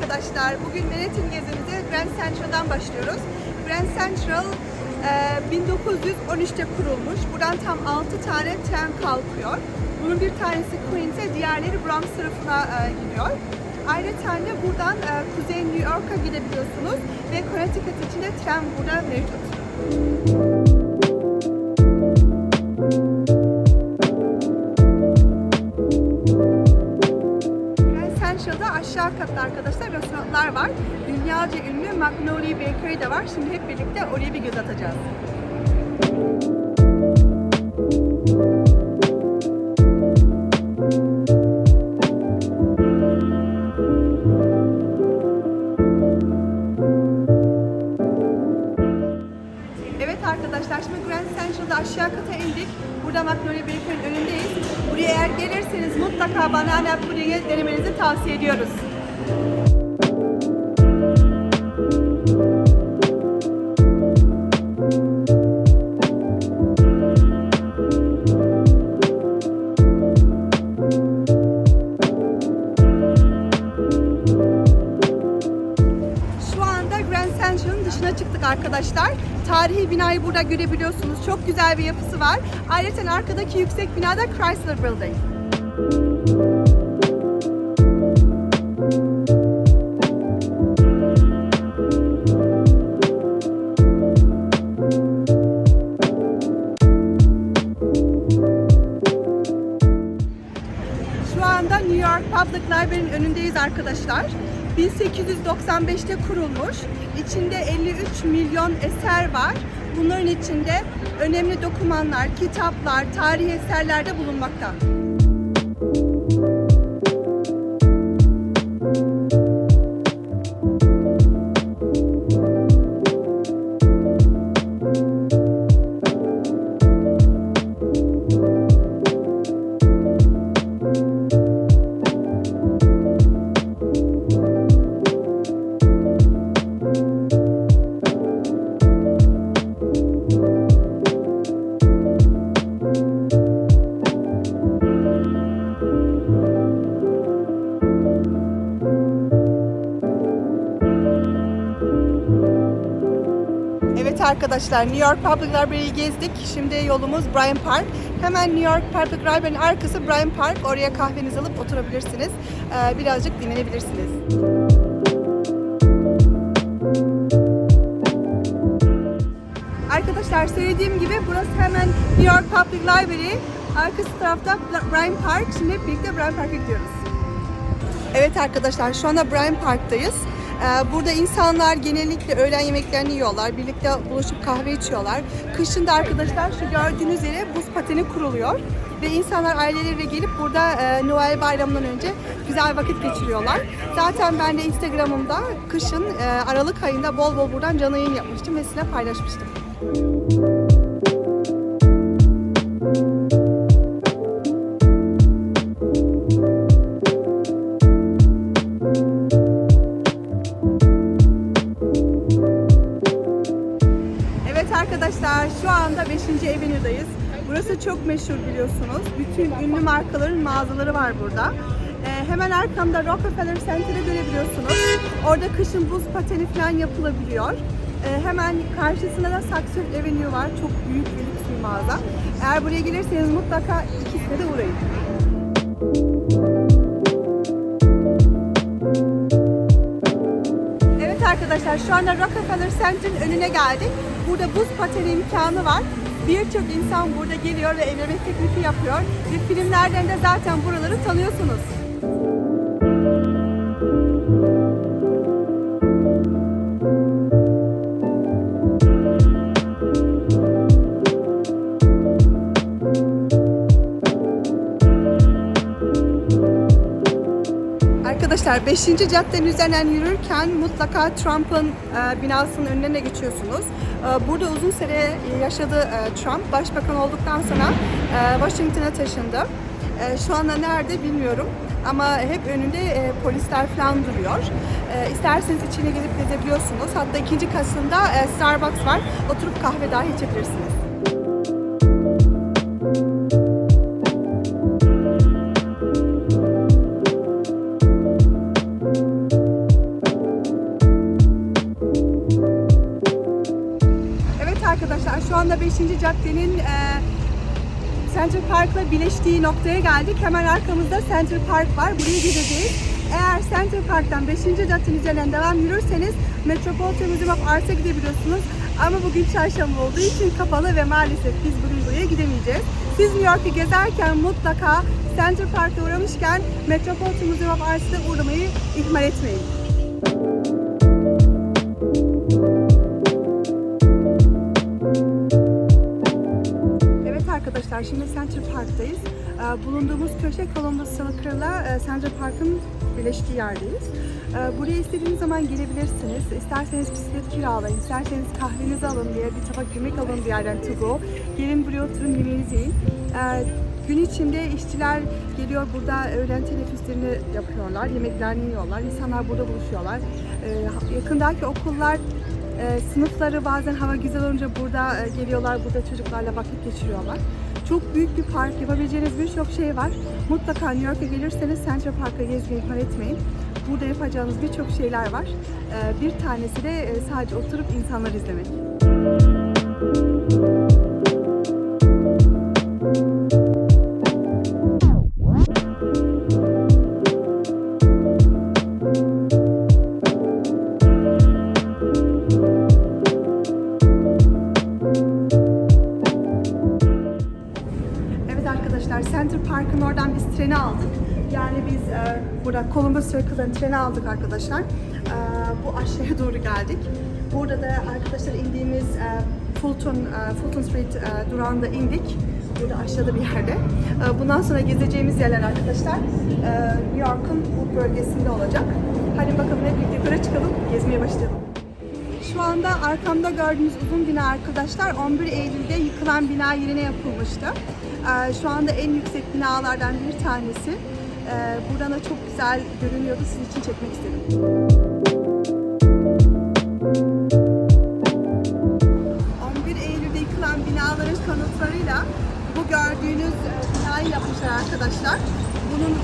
arkadaşlar. Bugün Manhattan gezimize Grand Central'dan başlıyoruz. Grand Central e, 1913'te kurulmuş. Buradan tam 6 tane tren kalkıyor. Bunun bir tanesi Queens'e, diğerleri Bronx tarafına e, gidiyor. Ayrıca de buradan e, Kuzey New York'a gidebiliyorsunuz ve Connecticut için de tren burada mevcut. Aşağı katta arkadaşlar restoranlar var. Dünyaca ünlü Magnolia Bakery de var. Şimdi hep birlikte oraya bir göz atacağız. İndik. Burada Magnolia Bakery'nin önündeyiz. Buraya eğer gelirseniz mutlaka banana pudingi denemenizi tavsiye ediyoruz. Binayı burada görebiliyorsunuz. Çok güzel bir yapısı var. Ayrıca arkadaki yüksek binada Chrysler Building. Şu anda New York Public Library'nin önündeyiz arkadaşlar. 1895'te kurulmuş. İçinde 53 milyon eser var. Bunların içinde önemli dokümanlar, kitaplar, tarihi eserler de bulunmakta. Arkadaşlar New York Public Library'yi gezdik. Şimdi yolumuz Bryant Park. Hemen New York Public Library'nin arkası Bryant Park. Oraya kahvenizi alıp oturabilirsiniz. Ee, birazcık dinlenebilirsiniz. Arkadaşlar söylediğim gibi burası hemen New York Public Library. Arkası tarafta Bryant Park. Şimdi hep birlikte Bryant Park'a gidiyoruz. Evet arkadaşlar şu anda Bryant Park'tayız. Ee, Burada insanlar genellikle öğlen yemeklerini yiyorlar. Birlikte buluşup kahve içiyorlar. Kışın da arkadaşlar şu gördüğünüz yere buz pateni kuruluyor. Ve insanlar aileleriyle gelip burada e, Noel bayramından önce güzel vakit geçiriyorlar. Zaten ben de Instagram'ımda kışın e, Aralık ayında bol bol buradan canlı yayın yapmıştım ve sizinle paylaşmıştım. Evet meşhur biliyorsunuz. Bütün ünlü markaların mağazaları var burada. Ee, hemen arkamda Rockefeller Center'ı görebiliyorsunuz. Orada kışın buz pateni falan yapılabiliyor. Ee, hemen karşısında da Saxon Avenue var. Çok büyük bir lüks bir mağaza. Eğer buraya gelirseniz mutlaka ikisine de uğrayın. Evet arkadaşlar şu anda Rockefeller Center'ın önüne geldik. Burada buz pateni imkanı var. Birçok insan burada geliyor ve evlenme teklifi yapıyor. Ve filmlerden de zaten buraları tanıyorsunuz. Arkadaşlar 5. caddenin üzerinden yürürken mutlaka Trump'ın e, binasının önüne geçiyorsunuz. E, burada uzun süre yaşadı e, Trump. Başbakan olduktan sonra e, Washington'a taşındı. E, şu anda nerede bilmiyorum. Ama hep önünde polisler falan duruyor. İsterseniz içine gelip gezebiliyorsunuz. Hatta ikinci kasında e, Starbucks var. Oturup kahve dahi içebilirsiniz. Caddenin e, Central Park'la birleştiği noktaya geldik. Hemen arkamızda Central Park var. Buraya gideceğiz. Eğer Central Park'tan 5. caddenin üzerinden devam yürürseniz Metropolitan Museum of Art'a gidebiliyorsunuz. Ama bugün çarşamba olduğu için kapalı ve maalesef biz bugün buraya gidemeyeceğiz. Siz New York'u gezerken mutlaka Central Park'a uğramışken Metropolitan Museum of Art'ta uğramayı ihmal etmeyin. Arkadaşlar şimdi Central Park'tayız. Ee, Bulunduğumuz köşe Columbus Snooker'la e, Central Park'ın birleştiği yerdeyiz. Ee, Buraya istediğiniz zaman gelebilirsiniz. İsterseniz bisiklet kiralayın, isterseniz kahvenizi alın diye bir tabak yemek alın bir yerden to go. Gelin buraya oturun yemeğinizi yiyin. Ee, Gün içinde işçiler geliyor burada öğlen teneffüslerini yapıyorlar, yemeklerini yiyorlar. İnsanlar burada buluşuyorlar. Ee, Yakındaki okullar e, sınıfları bazen hava güzel olunca burada e, geliyorlar, burada çocuklarla vakit geçiriyorlar. Çok büyük bir park, yapabileceğiniz birçok şey var. Mutlaka New York'a gelirseniz Central Park'a gezmeyi ihmal etmeyin. Burada yapacağınız birçok şeyler var. E, bir tanesi de e, sadece oturup insanları izlemek. Evet burada Columbus Circle'dan treni aldık arkadaşlar. E, bu aşağıya doğru geldik. Burada da arkadaşlar indiğimiz e, Fulton, e, Fulton Street e, durağında indik. Burada aşağıda bir yerde. E, bundan sonra gezeceğimiz yerler arkadaşlar New York'un bu bölgesinde olacak. Hadi bakalım hep birlikte yukarı çıkalım, gezmeye başlayalım. Şu anda arkamda gördüğünüz uzun bina arkadaşlar 11 Eylül'de yıkılan bina yerine yapılmıştı. Ee, Şu anda en yüksek binalardan bir tanesi. Ee, Buradan da çok güzel görünüyordu. Sizin için çekmek istedim. 11 Eylül'de yıkılan binaların kanıtlarıyla bu gördüğünüz e, binayı yapmışlar arkadaşlar. Bunun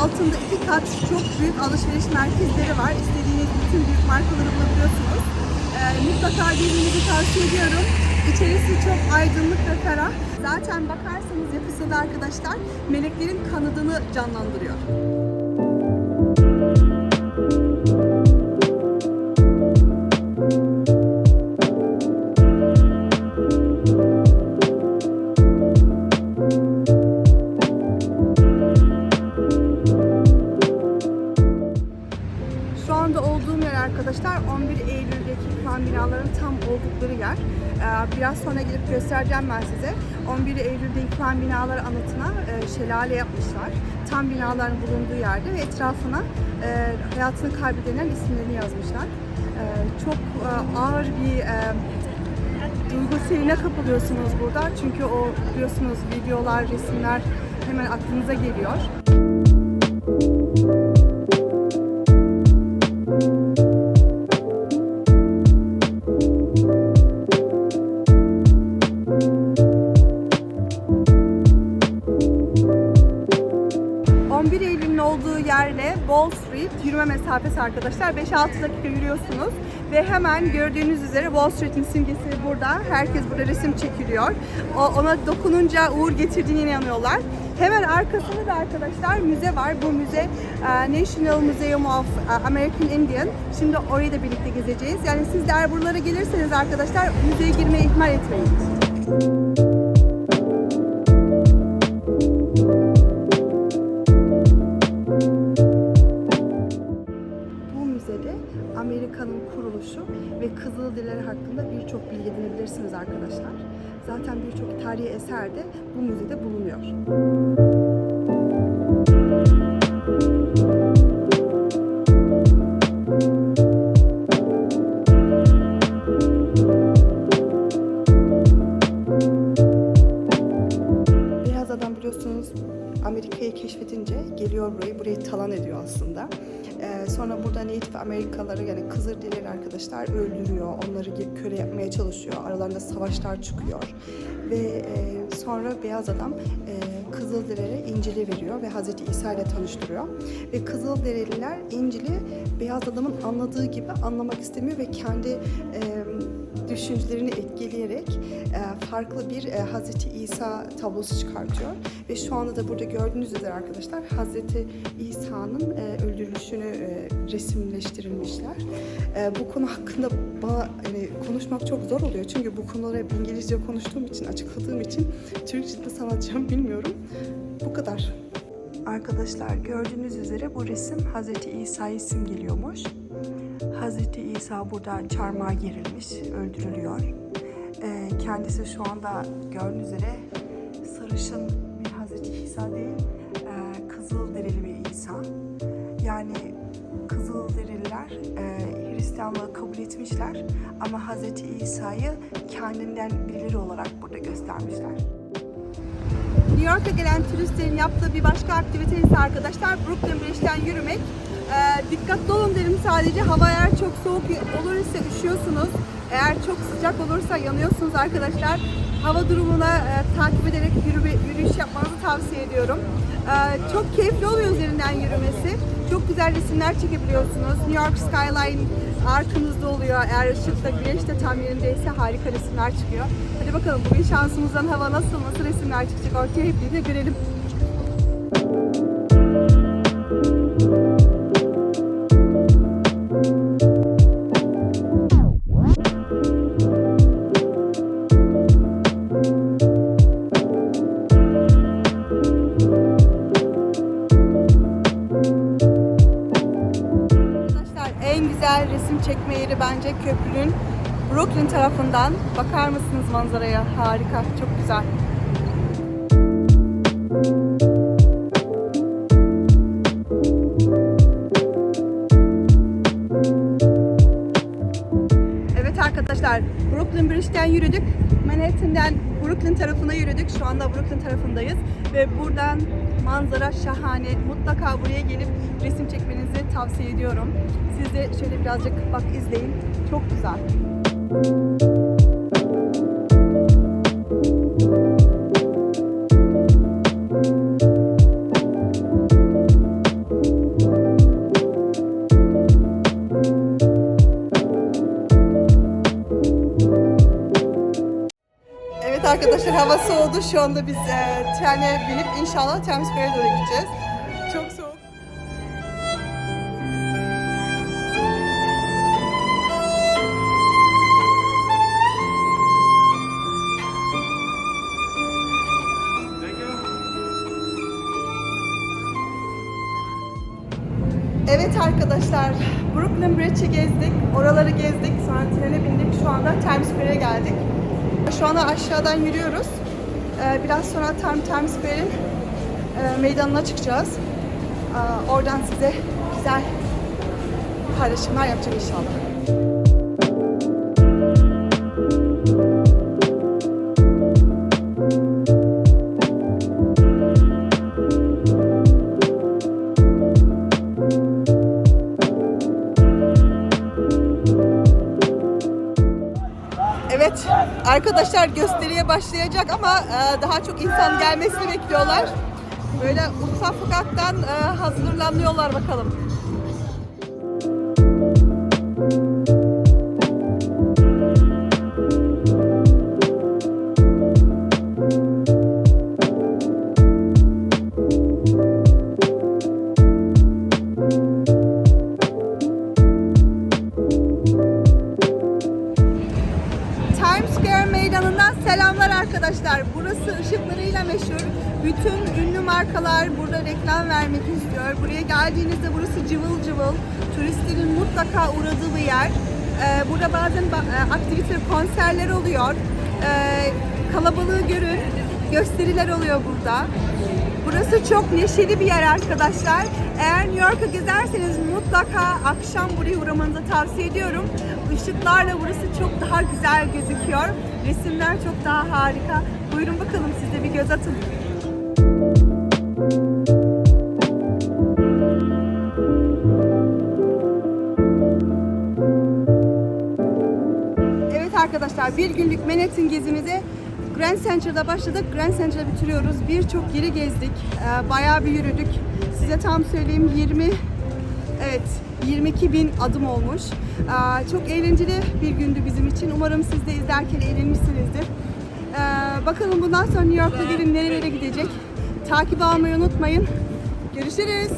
altında iki kat çok büyük alışveriş merkezleri var. İstediğiniz bütün büyük markaları bulabiliyorsunuz. E, mutlaka gelmenizi tavsiye ediyorum. İçerisi çok aydınlık ve ferah. Zaten bakarsanız yapısında arkadaşlar meleklerin kanadını canlandırıyor. Şelale yapmışlar. Tam binaların bulunduğu yerde ve etrafına e, hayatını kaybedenlerin isimlerini yazmışlar. E, Çok e, ağır bir e, duygu seline kapılıyorsunuz burada. Çünkü o biliyorsunuz videolar, resimler hemen aklınıza geliyor. Wall Street yürüme mesafesi arkadaşlar. 5-6 dakika yürüyorsunuz ve hemen gördüğünüz üzere Wall Street'in simgesi burada. Herkes burada resim çekiliyor. Ona dokununca uğur getirdiğine inanıyorlar. Hemen arkasında da arkadaşlar müze var. Bu müze e, National Museum of e, American Indian. Şimdi orayı da birlikte gezeceğiz. Yani siz de eğer buralara gelirseniz arkadaşlar müzeye girmeyi ihmal etmeyin. Bu edinebilirsiniz arkadaşlar. Zaten birçok tarihi eser de bu müzede bulunuyor. Amerika'yı keşfedince geliyor burayı, burayı talan ediyor aslında. Ee, sonra burada Native Amerikalıları yani Kızılderili arkadaşlar öldürüyor, onları ge- köle yapmaya çalışıyor. Aralarında savaşlar çıkıyor. Ve e, sonra beyaz adam e, Kızılderililere İncil'i veriyor ve Hazreti İsa ile tanıştırıyor. Ve Kızılderililer İncil'i beyaz adamın anladığı gibi anlamak istemiyor ve kendi e, düşüncelerini etkileyerek e, farklı bir e, Hazreti İsa tablosu çıkartıyor. Ve şu anda da burada gördüğünüz üzere arkadaşlar Hazreti İsa'nın e, öldürülüşünü resimleştirilmişler. Bu konu hakkında bana hani, konuşmak çok zor oluyor. Çünkü bu konuları hep İngilizce konuştuğum için, açıkladığım için Türkçe nasıl anlatacağım bilmiyorum. Bu kadar. Arkadaşlar gördüğünüz üzere bu resim Hazreti İsa'yı simgeliyormuş. Hazreti İsa burada çarmıha gerilmiş, öldürülüyor. Ee, kendisi şu anda gördüğünüz üzere sarışın bir Hazreti İsa değil, e, kızıl derili bir İsa. Yani kızıl derililer e, Hristiyanlığı kabul etmişler ama Hazreti İsa'yı kendinden birileri olarak burada göstermişler. New York'a gelen turistlerin yaptığı bir başka aktivite ise arkadaşlar Brooklyn Bridge'den yürümek. Ee, dikkatli olun derim sadece. Hava eğer çok soğuk olursa üşüyorsunuz. Eğer çok sıcak olursa yanıyorsunuz arkadaşlar. Hava durumuna e, takip ederek yürü, yürüyüş yapmanızı tavsiye ediyorum. Ee, çok keyifli oluyor üzerinden yürümesi. Çok güzel resimler çekebiliyorsunuz. New York skyline arkanızda oluyor. Eğer ışıkta, güneş de tam yerindeyse harika resimler çıkıyor. Hadi bakalım bugün şansımızdan hava nasıl, nasıl resimler çıkacak ortaya hep birlikte görelim. Tarafından. Bakar mısınız manzaraya? Harika, çok güzel. Evet arkadaşlar, Brooklyn Bridge'den yürüdük. Manhattan'dan Brooklyn tarafına yürüdük. Şu anda Brooklyn tarafındayız. Ve buradan manzara şahane. Mutlaka buraya gelip resim çekmenizi tavsiye ediyorum. Siz de şöyle birazcık bak izleyin. Çok güzel. Evet arkadaşlar hava soğudu. Şu anda biz e, trene binip inşallah Times Square'e doğru gideceğiz. Çok soğuk. Arkadaşlar, Brooklyn Bridge'i gezdik, oraları gezdik, sonra trene bindik. Şu anda Times Square'e geldik. Şu anda aşağıdan yürüyoruz. Ee, biraz sonra tam Times Square'in e, meydanına çıkacağız. Aa, Oradan size güzel paylaşımlar yapacağım inşallah. Evet, arkadaşlar gösteriye başlayacak ama e, daha çok insan gelmesini bekliyorlar. Böyle Ulusal Sokak'tan e, hazırlanıyorlar bakalım. Burası ışıklarıyla meşhur. Bütün ünlü markalar burada reklam vermek istiyor. Buraya geldiğinizde burası cıvıl cıvıl. Turistlerin mutlaka uğradığı bir yer. Ee, burada bazen ba- e, aktivite, konserler oluyor. Ee, kalabalığı görün. Gösteriler oluyor burada. Burası çok neşeli bir yer arkadaşlar. Eğer New York'a gezerseniz mutlaka akşam buraya uğramanızı tavsiye ediyorum. Işıklarla burası çok daha güzel gözüküyor. Resimler çok daha harika. Buyurun bakalım siz de bir göz atın. Evet arkadaşlar bir günlük Manhattan gezimize Grand Central'da başladık. Grand Central'da bitiriyoruz. Birçok yeri gezdik. Ee, bayağı bir yürüdük. Size tam söyleyeyim 20 evet 22 bin adım olmuş. Ee, Çok eğlenceli bir gündü bizim için. Umarım siz de izlerken eğlenmişsinizdir. Bakalım bundan sonra New York'ta gelin nerelere gidecek. Takip almayı unutmayın. Görüşürüz.